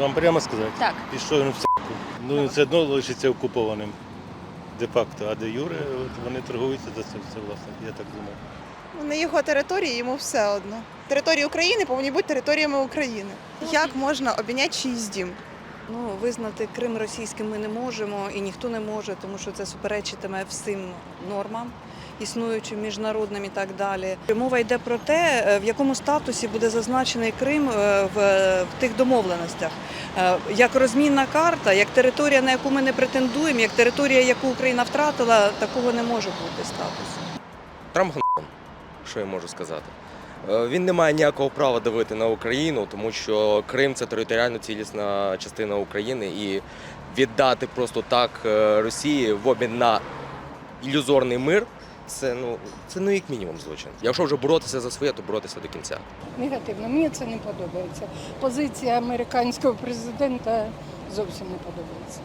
Вам прямо сказати? Так. Пішов він в с**ку. Ну все одно лишиться окупованим де-факто, а де Юре от вони торгуються за це все, власне, я так думаю. На його території йому все одно. Території України повинні бути територіями України. Як можна обійняти чийсь дім? Ну, визнати Крим російським ми не можемо і ніхто не може, тому що це суперечитиме всім нормам, існуючим міжнародним і так далі. Мова йде про те, е, в якому статусі буде зазначений Крим е, в, в тих домовленостях. Е, Як розмінна карта, як територія, на яку ми не претендуємо, як територія, яку Україна втратила, такого не може бути статусу. Трамп що я можу сказати. Е, Він не має ніякого права давити на Україну, тому що Крим це територіально цілісна частина України, і віддати просто так е, Росії в обмін на ілюзорний мир. Це ну це ну як мінімум злочин. Якщо вже боротися за своє, то боротися до кінця. Негативно, мені це не подобається. Позиція американського президента зовсім не подобається.